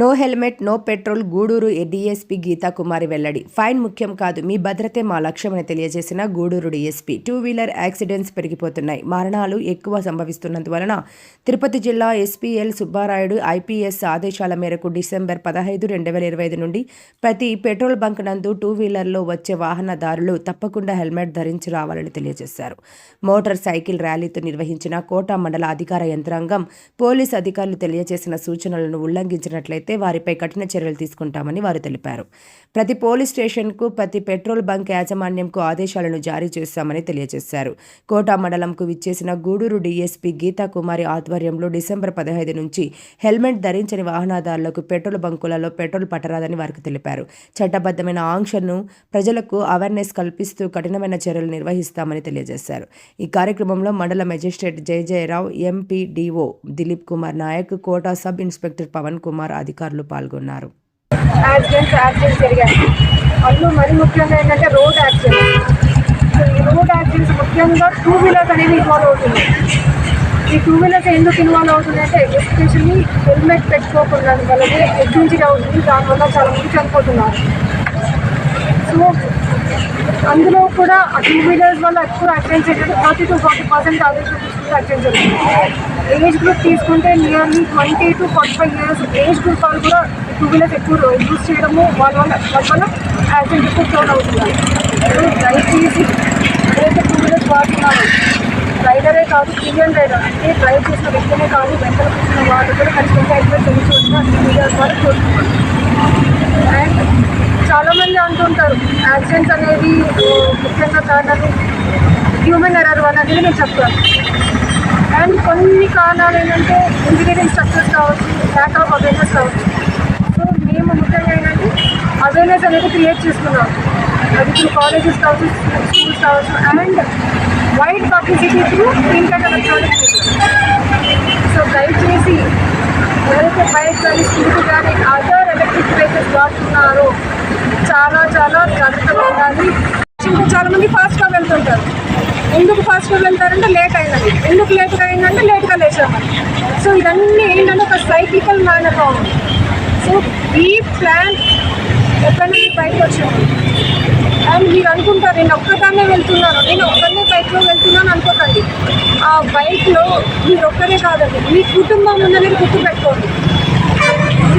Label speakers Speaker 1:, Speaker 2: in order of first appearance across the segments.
Speaker 1: No helmet no petrol Gudur DSP Geetha Kumari వెల్లడి. Fine ముఖ్యం కాదు మీ భద్రతే మా లక్ష్యమని తెలియజేసిన Gudur DSP. Two wheeler accidents పెరిగిపోతున్నాయి. మరణాలు ఎక్కువ సంభవిస్తున్నందువలన తిరుపతి జిల్లా ఎస్పీఎల్ సుబ్బారాయుడు ఐపీఎస్ ఆదేశాల మేరకు డిసెంబర్ పదహైదు రెండు వేల ఇరవై ఐదు నుండి ప్రతి పెట్రోల్ బంక్ నందు టూ వీలర్లో వచ్చే వాహనదారులు తప్పకుండా హెల్మెట్ ధరించి రావాలని తెలియజేశారు. మోటార్ సైకిల్ ర్యాలీతో నిర్వహించిన కోటా మండల అధికార యంత్రాంగం పోలీస్ అధికారులు తెలియజేసిన సూచనలను ఉల్లంఘించినట్లయితే వారిపై కఠిన చర్యలు తీసుకుంటామని వారు తెలిపారు. ప్రతి పోలీస్ స్టేషన్కు ప్రతి పెట్రోల్ బంక్ యాజమాన్యంకు ఆదేశాలను జారీ చేశామని తెలియజేశారు. కోటా మండలంకు విచ్చేసిన గూడూరు డీఎస్పీ గీతా కుమారి ఆధ్వర్యంలో డిసెంబర్ పదహైదు నుంచి హెల్మెట్ ధరించని వాహనదారులకు పెట్రోల్ బంకులలో పెట్రోల్ పట్టరాదని వారికి తెలిపారు. చట్టబద్ధమైన ఆంక్షను ప్రజలకు అవేర్నెస్ కల్పిస్తూ కఠినమైన చర్యలు నిర్వహిస్తామని తెలియజేశారు. ఈ కార్యక్రమంలో మండల magistrate Jayajayarao MPDO Dilip Kumar Naik Kota sub inspector Pavan Kumar అధికారులు పాల్గొన్నారు.
Speaker 2: యాక్సిడెంట్స్ యాక్సిడెంట్స్ జరిగాయి. అందులో మరి ముఖ్యంగా ఏంటంటే రోడ్ యాక్సిడెంట్స్ సో ఈ రోడ్ యాక్సిడెంట్స్ ముఖ్యంగా టూ వీలర్స్ అనేవి ఇన్వాల్వ్ అవుతుంది ఈ టూ వీలర్స్ ఎందుకు ఇన్వాల్వ్ అవుతుంది అంటే ఎస్పెషల్లీ హెల్మెట్ పెట్టుకోకుండా వాళ్ళకి ఎగ్జించి అవుతుంది దానివల్ల చాలా మంది చనిపోతున్నారు. సో అందులో కూడా టూ వీలర్స్ వల్ల ఎక్కువ యాక్సిడెంట్స్ ఏంటంటే forty to forty percent average చూపిస్తుంది యాక్సిడెంట్స్ జరుగుతుంది ఏజ్ గ్రూప్ తీసుకుంటే nearly twenty to forty five years age group వాళ్ళు కూడా టూ వీలర్స్ ఎక్కువ యూజ్ చేయడము వాళ్ళ వల్ల వాళ్ళ వల్ల యాక్సిడెంట్ ఎక్కువ చోట్ అవుతుంది దయచేసి ఏదైతే టూ వీలర్స్ వాడుతున్నారు రైడరే కాదు ఇండియన్ రైడర్ అంటే డ్రైవ్ చేసిన వ్యక్తినే కాదు వెంటనే కూర్చున్న వాళ్ళు కూడా ఖచ్చితంగా హెల్మెట్ తెలుసు టూ వీలర్స్ ద్వారా కోరుకుంటున్నారు అండ్ చాలా మంది అంటుంటారు యాక్సిడెంట్స్ అనేవి ముఖ్యంగా కారణాలు హ్యూమన్ ఎర్రర్ వల్ల అనేది నేను చెప్తాను. అండ్ కొన్ని కారణాలు ఏంటంటే ఇంజనీరింగ్ స్ట్రక్చర్స్ కావచ్చు ల్యాక్ ఆఫ్ అవేర్నెస్ కావచ్చు. సో మేము ముఖ్యంగా ఏంటంటే అవేర్నెస్ అనేది క్రియేట్ చేసుకున్నాం అది త్రూ కాలేజెస్ కావచ్చు స్కూల్స్ కావచ్చు and wide publicity through print and electronic so దయచేసి ఎవరైతే బైక్ కానీ స్కూటర్ కానీ అదర్ ఎలక్ట్రిక్ వెహికల్స్ వాడుతున్నారో చాలా చాలా జాగ్రత్తగా ఉండాలి ఇంకా చాలా మంది ఫాస్ట్గా వెళ్తుంటారు ఎందుకు ఫాస్ట్గా వెళ్తారంటే లేట్ అయినది. ఎందుకు లేట్గా అయిందంటే లేట్గా లేచామని సో ఇవన్నీ ఏంటంటే ఒక సైకికల్ మేనర్గా ఉంది సో ఈ ప్లాన్ ఎక్కడి నుంచి బయటకు వచ్చాము అండ్ మీరు అనుకుంటారు నేను ఒక్కదాన్నే వెళ్తున్నాను. నేను ఒక్కనే బైక్లో వెళ్తున్నాను అనుకోకండి. ఆ బైక్లో మీరు ఒక్కరే కాదండి. మీ కుటుంబం ఉందని గుర్తుపెట్టుకోండి.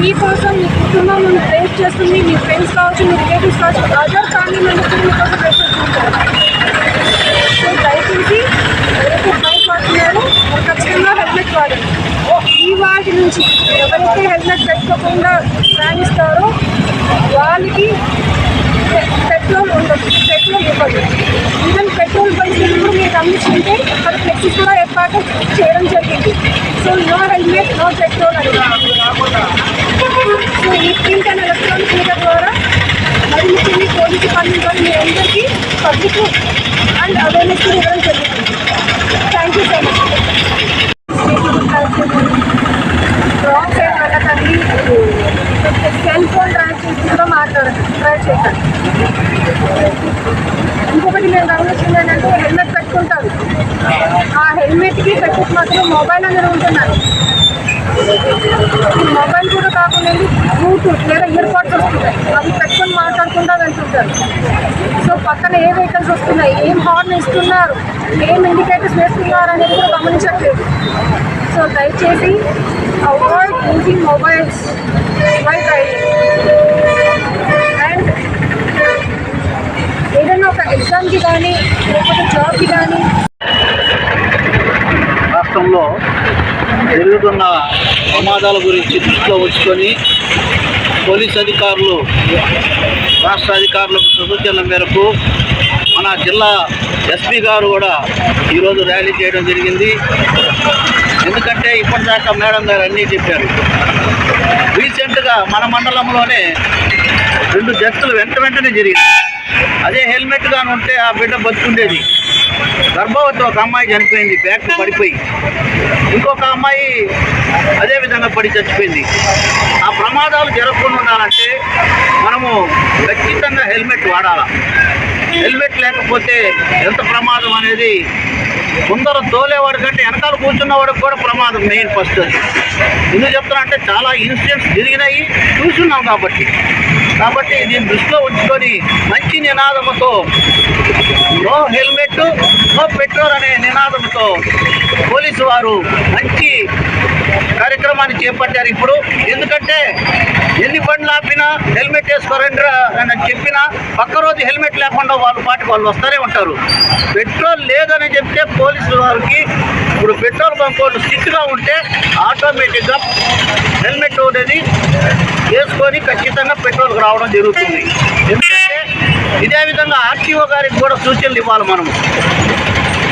Speaker 2: మీకోసం మీ కుటుంబం వెయిట్ చేస్తుంది. మీ ఫ్రెండ్స్ కావచ్చు మీ రిలేటివ్స్ కావచ్చు అదర్ ఫ్యామిలీ మెంబర్స్ మీకోసం వెయిట్ చేస్తుంటారు. సో దయచేసి బైక్ ఖచ్చితంగా హెల్మెట్ వాడండి ఈ వాటి నుంచి ఎవరైతే హెల్మెట్ పెట్టుకోకుండా ప్రయాణిస్తారో వాళ్ళకి పెట్రోల్ ఉండదు. పెట్రోల్ ఇవ్వదు. ఈవెన్ పెట్రోల్ బైక్ మీరు అందించుకుంటే అక్కడ ఫ్లెక్సీస్ కూడా ఏర్పాటు చేయడం జరిగింది. So no helmet no petrol అని. సో ఈ ప్రింట్ అండ్ ఎలక్ట్రానిక్ మీడియా ద్వారా మరి ముఖ్యంగా పోలీసు పనులు ద్వారా మీ అందరికీ పబ్లిక్ అండ్ అవేర్నెస్ ఇవ్వడం జరుగుతుంది thank you so much wrong side వెళ్ళకండి సెల్ ఫోన్ డ్రైవ్ చేసి కూడా మాట్లాడండి ట్రై చేయకండి ఇంకొకటి నేను గమనించింది ఏంటంటే హెల్మెట్ పెట్టుకుంటాను ఆ హెల్మెట్కి పెట్టుకు మాత్రం మొబైల్ అనేది ఉంటున్నారు మొబైల్ కాకుండా బ్లూటూత్ లేదా ఇయర్ పాడ్స్ వస్తున్నాయి అవి పెట్టుకొని మాట్లాడకుండా వెళ్తుంటారు సో పక్కన ఏ వెహికల్స్ వస్తున్నాయి ఏం హార్న్ ఇస్తున్నారు ఏం ఇండికేటర్స్ వేస్తున్నారు అనేది కూడా గమనించట్లేదు సో దయచేసి avoid using mobiles while driving and ఏదైనా ఒక ఎగ్జామ్కి కానీ లేకపోతే జాబ్కి కానీ
Speaker 3: జరుగుతున్న ప్రమాదాల గురించి దృష్టిలో ఉంచుకొని పోలీస్ అధికారులు రాష్ట్ర అధికారులకు సూచనల మేరకు మన జిల్లా ఎస్పీ గారు కూడా ఈరోజు ర్యాలీ చేయడం జరిగింది. ఎందుకంటే ఇప్పటిదాకా మేడం గారు అన్నీ చెప్పారు. రీసెంట్గా మన మండలంలోనే రెండు డెత్తులు వెంట వెంటనే జరిగింది. అదే హెల్మెట్ కానీ ఉంటే ఆ బిడ్డ బతుకుండేది. గర్భవతి ఒక అమ్మాయి చనిపోయింది బ్యాక్ పడిపోయి. ఇంకొక అమ్మాయి అదే విధంగా పడి చచ్చిపోయింది. ఆ ప్రమాదాలు జరగకుండా ఉండాలంటే మనము ఖచ్చితంగా హెల్మెట్ వాడాలి. హెల్మెట్ లేకపోతే ఎంత ప్రమాదం అనేది ముందర తోలేవాడు కంటే వెనకాల కూర్చున్నవాడికి కూడా ప్రమాదం మెయిన్ ఫస్ట్ అది. ఎందుకు చెప్తున్నా అంటే చాలా ఇన్సిడెంట్స్ జరిగినాయి చూస్తున్నాం కాబట్టి. కాబట్టి దీన్ని దృష్టిలో ఉంచుకొని మంచి నినాదంతో నో హెల్మెట్ నో పెట్రోల్ అనే నినాదంతో పోలీసు వారు మంచి కార్యక్రమాన్ని చేపట్టారు ఇప్పుడు. ఎందుకంటే ఎన్ని బండ్లు ఆపినా హెల్మెట్ వేసుకోరండి అని చెప్పినా పక్క రోజు హెల్మెట్ లేకుండా వాళ్ళు పాటికి వాళ్ళు వస్తూనే ఉంటారు. పెట్రోల్ లేదని చెప్తే పోలీసు వారికి ఇప్పుడు పెట్రోల్ బంక్ వాళ్ళు స్ట్రిక్ట్గా ఉంటే ఆటోమేటిక్గా హెల్మెట్ అనేది వేసుకొని ఖచ్చితంగా పెట్రోల్కి రావడం జరుగుతుంది. ఇదే విధంగా ఆర్టీఓ గారికి కూడా సూచనలు ఇవ్వాలి మనము.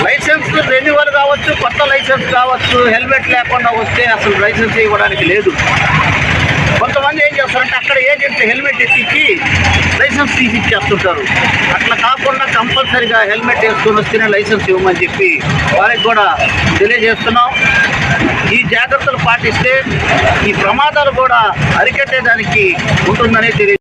Speaker 3: లైసెన్స్ రెన్యువల్ కావచ్చు కొత్త లైసెన్స్ కావచ్చు హెల్మెట్ లేకుండా వస్తే అసలు లైసెన్స్ ఇవ్వడానికి లేదు. కొంతమంది ఏం చేస్తారంటే అక్కడ ఏజెంట్ హెల్మెట్ ఎత్తిచ్చి లైసెన్స్ తీసి ఇచ్చేస్తుంటారు అట్లా కాకుండా కంపల్సరిగా హెల్మెట్ వేసుకొని వస్తేనే లైసెన్స్ ఇవ్వమని చెప్పి వారికి కూడా తెలియజేస్తున్నాం. ఈ జాగ్రత్తలు పాటిస్తే ఈ ప్రమాదాలు కూడా అరికట్టేదానికి ఉంటుందని తెలియ